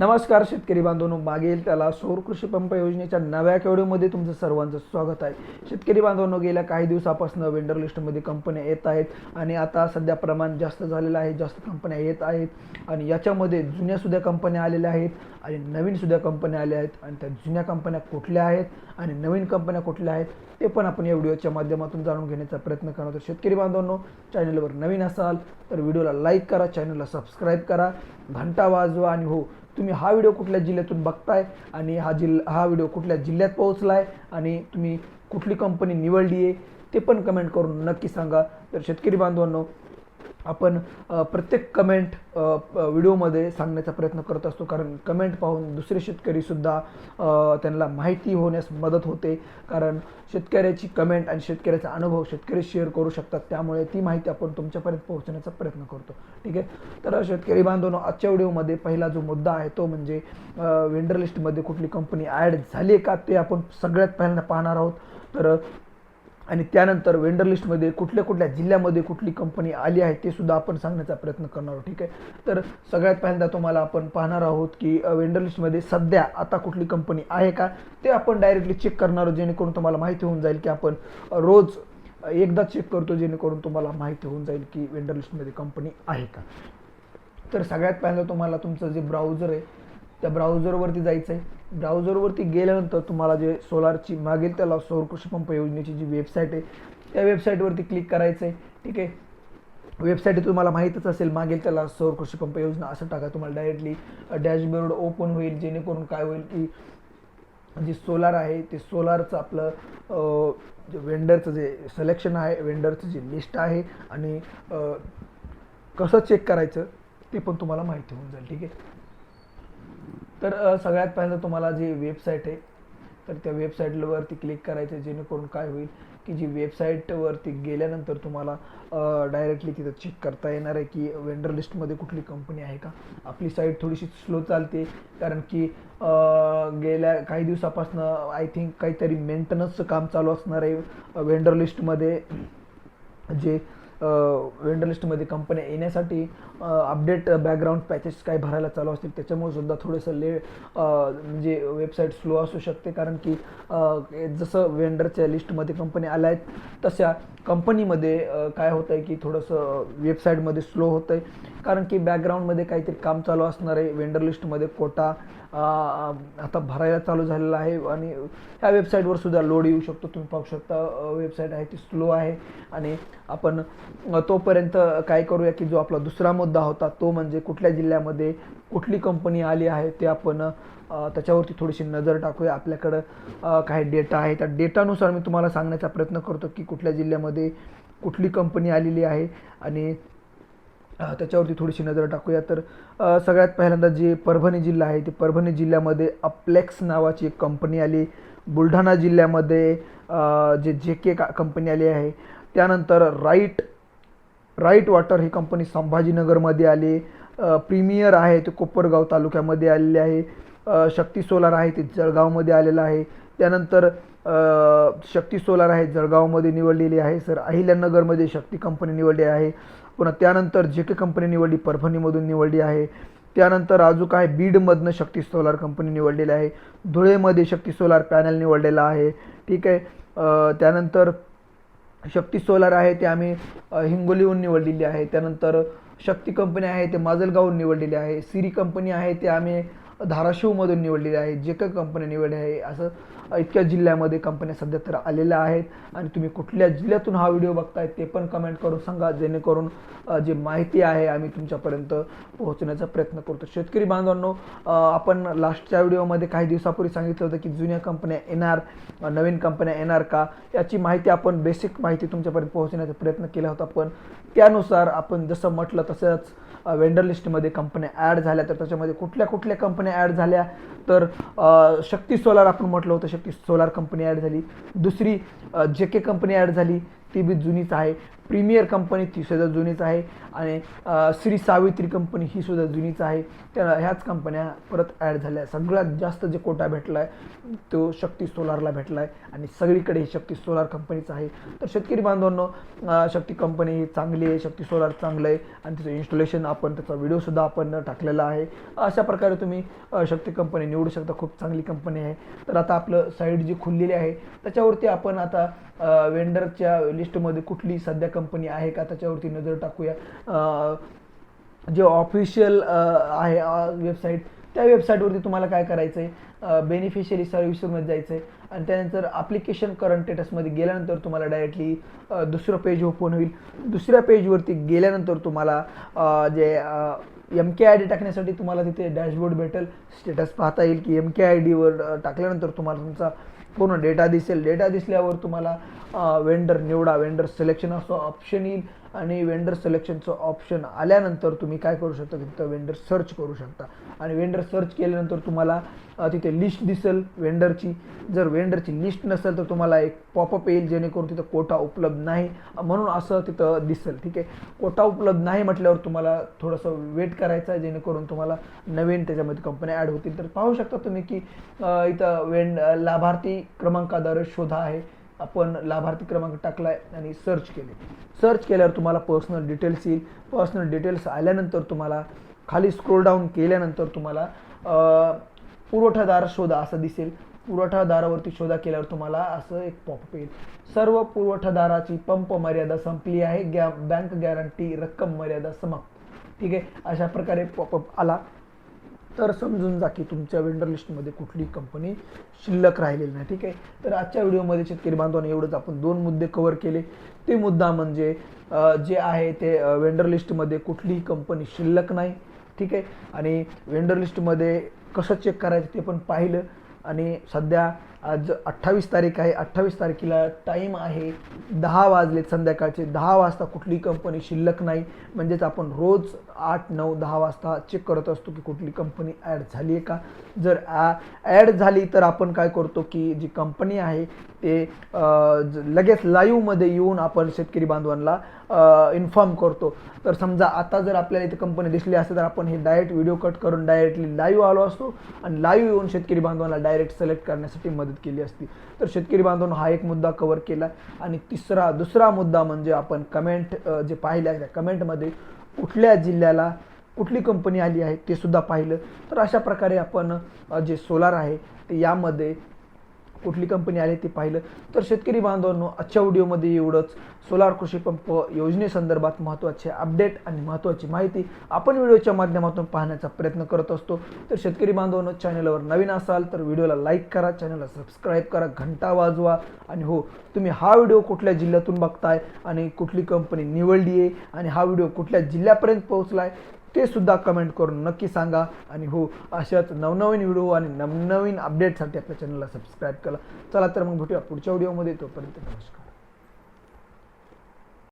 नमस्कार शेतकरी बांधवांनो मागील त्याला सौर कृषी पंप योजनेच्या नव्या व्हिडिओमध्ये तुमचं सर्वांचं स्वागत आहे. शेतकरी बांधवांनो गेल्या काही दिवसापासून वेंडर लिस्टमध्ये कंपन्या येत आहेत आणि आता सध्या प्रमाण जास्त झालेलं आहे जास्त कंपन्या येत आहेत आणि याच्यामध्ये जुन्या सुद्धा कंपन्या आलेल्या आहेत आणि नवीन सुद्धा कंपन्या आल्या आहेत आणि त्या जुन्या कंपन्या कुठल्या आहेत आणि नवीन कंपन्या कुठल्या आहेत ते पण आपण या व्हिडिओच्या माध्यमातून जाणून घेण्याचा प्रयत्न करणार आहोत. शेतकरी बांधवांनो चॅनलवर नवीन असाल तर व्हिडिओला लाईक करा चॅनलला सबस्क्राईब करा घंटा वाजवा आणि हो तुम्ही हा व्हिडिओ कुठल्या जिल्ह्यातून बघताय आणि हा जिल्हा हा व्हिडिओ कुठल्या जिल्ह्यात पोहोचला आहे आणि तुम्ही कुठली कंपनी निवडली आहे ते पण कमेंट करून नक्की सांगा. तर शेतकरी बांधवांनो आपण प्रत्येक कमेंट व्हिडिओमध्ये सांगण्याचा प्रयत्न करत असतो. कारण कमेंट पाहून दुसरे शेतकरीसुद्धा त्यांना माहिती होण्यास मदत होते. कारण शेतकऱ्याची कमेंट आणि शेतकऱ्याचा अनुभव शेतकरी शेअर करू शकतात. त्यामुळे ती माहिती आपण तुमच्यापर्यंत पोहोचण्याचा प्रयत्न करतो. ठीक आहे? तर शेतकरी बांधवांनो आजच्या व्हिडिओमध्ये पहिला जो मुद्दा आहे तो म्हणजे वेंडर लिस्टमध्ये कुठली कंपनी ॲड झाली आहे का? ते आपण सगळ्यात पहिल्यांदा पाहणार आहोत. तर आणि त्यानंतर वेंडर लिस्टमध्ये कुठल्या कुठल्या जिल्ह्यामध्ये कुठली कंपनी आली आहे ते सुद्धा आपण सांगण्याचा प्रयत्न करणार आहोत ठीक आहे? तर सगळ्यात पहिल्यांदा तुम्हाला आपण पाहणार आहोत की वेंडर लिस्टमध्ये सध्या आता कुठली कंपनी आहे का ते आपण डायरेक्टली चेक करणार आहोत जेणेकरून तुम्हाला माहिती होऊन जाईल की आपण रोज एकदा चेक करतो जेणेकरून तुम्हाला माहिती होऊन जाईल की वेंडर लिस्टमध्ये कंपनी आहे का. तर सगळ्यात पहिल्यांदा तुम्हाला तुमचं जे ब्राउझर आहे त्या ब्राउझरवरती जायचं आहे ब्राउझरवरती गेल्यानंतर तुम्हाला जे सोलारची मागेल त्याला सौर कृषी पंप योजनेची जी वेबसाईट आहे त्या वेबसाईटवरती क्लिक करायचं आहे. ठीक आहे? वेबसाईट तुम्हाला माहीतच असेल मागेल त्याला सौर कृषी पंप योजना असं टाका. तुम्हाला डायरेक्टली डॅशबोर्ड ओपन होईल जेणेकरून काय होईल की जे सोलार आहे ते सोलारचं आपलं जे वेंडरचं जे सिलेक्शन आहे वेंडरचं जे लिस्ट आहे आणि कसं चेक करायचं ते पण तुम्हाला माहिती होऊन जाईल. ठीक आहे? तर सगळ्यात पहिल्यांदा तुम्हाला जी वेबसाईट आहे तर त्या वेबसाईटवरती क्लिक करायचं जेणेकरून काय होईल की जी वेबसाईटवरती गेल्यानंतर तुम्हाला डायरेक्टली तिथं चेक करता येणार आहे की वेंडर लिस्टमध्ये कुठली कंपनी आहे का. आपली साईट थोडीशी स्लो चालते कारण की गेल्या काही दिवसापासून आय थिंक काहीतरी मेंटेनन्सचं काम चालू असणार आहे वेंडर लिस्टमध्ये जे वेंडर लिस्टमध्ये कंपन्या येण्यासाठी अपडेट बॅकग्राऊंड पॅचेस काय भरायला चालू असतील त्याच्यामुळे सुद्धा थोडंसं ले म्हणजे वेबसाईट स्लो असू शकते. कारण की जसं वेंडरच्या लिस्टमध्ये कंपनी आल्या आहेत तशा कंपनीमध्ये काय होतं आहे की थोडंसं वेबसाईटमध्ये स्लो होतं आहे कारण की बॅकग्राऊंडमध्ये काहीतरी काम चालू असणार आहे. वेंडर लिस्टमध्ये कोटा आता भरायला चालू झालेला आहे. आणि ह्या वेबसाईटवर सुद्धा लोड येऊ शकतो. तुम्ही पाहू शकता वेबसाईट आहे ती स्लो आहे. आणि आपण तोपर्यंत काय करूया की जो आपला दुसरा मुद्दा होता तो म्हणजे कुठल्या जिल्ह्यामध्ये कुठली कंपनी आली आहे ते आपण त्याच्यावरती थोडीशी नजर टाकूया. आपल्याकडं काही डेटा आहे. त्या डेटानुसार मी तुम्हाला सांगण्याचा प्रयत्न करतो की कुठल्या जिल्ह्यामध्ये कुठली कंपनी आलेली आहे आणि त्याच्यावरती थोडीशी नजर टाकूया. तर सगळ्यात पहिल्यांदा जे परभणी जिल्हा आहे ते परभणी जिल्ह्यामध्ये अप्लेक्स नावाची एक कंपनी आली. बुलढाणा जिल्ह्यामध्ये जे जे के का कंपनी आली आहे. त्यानंतर राईट राईट वॉटर ही कंपनी संभाजीनगरमध्ये आली. प्रीमियर आहे ते कोपरगाव तालुक्यामध्ये आलेले आहे. शक्ती सोलार आहे ते जळगावमध्ये आलेलं आहे. त्यानंतर शक्ती सोलार आहे जळगावमध्ये निवडलेली आहे. सर अहिल्यानगरमध्ये शक्ती कंपनी निवडली आहे. पुन्हा त्यानंतर जे के कंपनी निवडली परभणीमधून निवडली आहे. त्यानंतर अजून काय बीडमधनं शक्ती सोलार कंपनी निवडलेली आहे. धुळेमध्ये शक्ती सोलार पॅनल निवडलेला आहे. ठीक आहे. त्यानंतर शक्ती सोलार आहे ते आम्ही हिंगोलीहून निवडलेली आहे. त्यानंतर शक्ती कंपनी आहे ते माजलगावहून निवडलेली आहे. सिरी कंपनी आहे ते आम्ही धाराशिवमधून निवडलेली आहे जे काही कंपन्या निवडल्या आहे असं इतक्या जिल्ह्यामध्ये कंपन्या सध्या तर आलेल्या आहेत. आणि तुम्ही कुठल्या जिल्ह्यातून हा व्हिडिओ बघताय ते पण कमेंट करून सांगा जेणेकरून जे जी माहिती आहे आम्ही तुमच्यापर्यंत पोहोचण्याचा प्रयत्न करतो. शेतकरी बांधवांनो आपण लास्टच्या व्हिडिओमध्ये काही दिवसापूर्वी सांगितलं होतं की जुन्या कंपन्या येणार नवीन कंपन्या येणार का? याची माहिती आपण बेसिक माहिती तुमच्यापर्यंत पोहोचण्याचा प्रयत्न केला होता. पण त्यानुसार आपण जसं म्हटलं तसंच वेंडर लिस्टमध्ये कंपन्या ॲड झाल्या तर त्याच्यामध्ये कुठल्या कुठल्या कंपन्या ॲड झाल्या? तर शक्ती सोलार आपण म्हटलं होतं शक्ती सोलार कंपनी ॲड झाली. दुसरी जे के कंपनी ॲड झाली. ती बी जुनीच आहे. प्रीमियर कंपनी ती सुद्धा जुनीच आहे. आणि श्री सावित्री कंपनी ही सुद्धा जुनीच आहे. त्या ह्याच कंपन्या परत ॲड झाल्या. सगळ्यात जास्त जे कोटा भेटला आहे तो शक्ती सोलारला भेटला आहे आणि सगळीकडे ही शक्ती सोलार कंपनीच आहे. तर शेतकरी बांधवांनो शक्ती कंपनी ही चांगली आहे. शक्ती सोलार चांगलं आहे. आणि तिचं इन्स्टॉलेशन आपण त्याचा व्हिडिओसुद्धा आपण टाकलेला आहे. अशा प्रकारे तुम्ही शक्ती कंपनी निवडू शकता. खूप चांगली कंपनी आहे. तर आता आपलं साईड जी खुललेली आहे त्याच्यावरती आपण आता वेंडरच्या लिस्टमध्ये कुठली सध्या कंपनी आहे का त्याच्यावरती नजर टाकूया. जे ऑफिशियल आहे वेबसाईट त्या वेबसाईटवरती तुम्हाला काय करायचं आहे बेनिफिशियरी सर्व्हिसमध्ये जायचं आहे आणि त्यानंतर ॲप्लिकेशन करंट स्टेटसमध्ये गेल्यानंतर तुम्हाला डायरेक्टली दुसरं पेज ओपन होईल. दुसऱ्या पेजवरती गेल्यानंतर तुम्हाला जे एम के आय डी टाकण्यासाठी तुम्हाला तिथे डॅशबोर्ड भेटेल. स्टेटस पाहता येईल की एम के आय डीवर टाकल्यानंतर तुम्हाला तुमचा पूर्ण डेटा दिसेल. डेटा दिसल्यावर तुम्हाला वेंडर निवडा वेंडर सिलेक्शन असं ऑप्शन येईल. आणि वेंडर सिलेक्शनचं ऑप्शन आल्यानंतर तुम्ही काय करू शकता? तिथं वेंडर सर्च करू शकता. आणि वेंडर सर्च केल्यानंतर तुम्हाला तिथे लिस्ट दिसेल वेंडरची जर वेंडरची लिस्ट नसेल तर तुम्हाला एक पॉपअप येईल जेणेकरून तिथं कोटा उपलब्ध नाही. म्हणून असं तिथं दिसेल ठीक आहे? कोटा उपलब्ध नाही म्हटल्यावर तुम्हाला थोडंसं वेट करायचं आहे जेणेकरून तुम्हाला नवीन त्याच्यामध्ये कंपन्या ॲड होतील. तर पाहू शकता तुम्ही की इथं वेंड लाभार्थी क्रमांकाद्वारे शोधा आहे. आपण लाभार्थी क्रमांक टाकलाय आणि सर्च केले. सर्च केल्यावर तुम्हाला पर्सनल डिटेल्स येईल. पर्सनल डिटेल्स आल्यानंतर तुम्हाला खाली स्क्रोल डाऊन केल्यानंतर तुम्हाला पुरवठादार शोधा असं दिसेल. पुरवठादारावरती शोधा केल्यावर तुम्हाला असं एक पॉपअप येईल. सर्व पुरवठादाराची पंप मर्यादा संपली आहे. गॅ बँक गॅरंटी रक्कम मर्यादा समाप्त. ठीक आहे? अशा प्रकारे पॉपअप आला. तर समजून जा की तुमच्या वेंडर लिस्टमध्ये कुठली कंपनी शिल्लक राहिलेली नाही ठीक आहे? तर आजच्या व्हिडिओमध्ये शेतकरी बांधवांनी एवढंच आपण दोन मुद्दे कव्हर केले. ते मुद्दा म्हणजे जे आहे ते वेंडर लिस्टमध्ये कुठलीही कंपनी शिल्लक नाही ठीक आहे? आणि वेंडर लिस्टमध्ये कसं चेक करायचं ते पण पाहिलं. आणि सध्या आज अठ्ठावीस तारीख आहे. अठ्ठावीस तारखेला टाईम आहे. दहा वाजलेत संध्याकाळचे. दहा वाजता कुठली कंपनी शिल्लक नाही. म्हणजेच आपण रोज आठ नऊ दहा वाजता चेक करत असतो की कुठली कंपनी ॲड झाली आहे का? जर ॲड झाली तर आपण काय करतो की जी कंपनी आहे ते ज- लगेच लाईव्हमध्ये येऊन आपण शेतकरी बांधवांना इन्फॉर्म करतो. तर समजा आता जर आपल्याला इथे कंपनी दिसली असते तर आपण हे डायरेक्ट व्हिडिओ कट करून डायरेक्टली लाईव्ह आलो असतो आणि लाईव्ह येऊन शेतकरी बांधवांना डायरेक्ट सिलेक्ट करण्यासाठी मदत केली असती. तर शेतकरी बांधवांना हा एक मुद्दा कवर केला. आणि तिसरा दुसरा मुद्दा म्हणजे आपण कमेंट जे पाहिल्या त्या कमेंटमध्ये कुठल्या जिल्ह्याला कुठली कंपनी आली आहे ते सुद्धा पाहिलं. तर अशा प्रकारे आपण जे सोलार आहे ते यामध्ये कुठली कंपनी आली ते पाहिलं. तर शेतकरी बांधवांनो आजच्या व्हिडिओमध्ये एवढंच. सोलार कृषी पंप योजनेसंदर्भात महत्त्वाचे अपडेट आणि महत्त्वाची माहिती आपण व्हिडिओच्या माध्यमातून पाहण्याचा प्रयत्न करत असतो. तर शेतकरी बांधवांनो चॅनलवर नवीन असाल तर व्हिडिओला लाईक करा चॅनलला सबस्क्राईब करा घंटा वाजवा. आणि हो तुम्ही हा व्हिडिओ कुठल्या जिल्ह्यातून बघताय आणि कुठली कंपनी निवडली आहे आणि हा व्हिडिओ कुठल्या जिल्ह्यापर्यंत पोहोचला आहे ते सुद्धा कमेंट करून नक्की सांगा. आणि हो अशाच नवनवीन व्हिडिओ आणि नवनवीन अपडेटसाठी आपल्या चॅनलला सबस्क्राईब करा. चला तर मग भेटूया पुढच्या व्हिडिओमध्ये तोपर्यंत नमस्कार.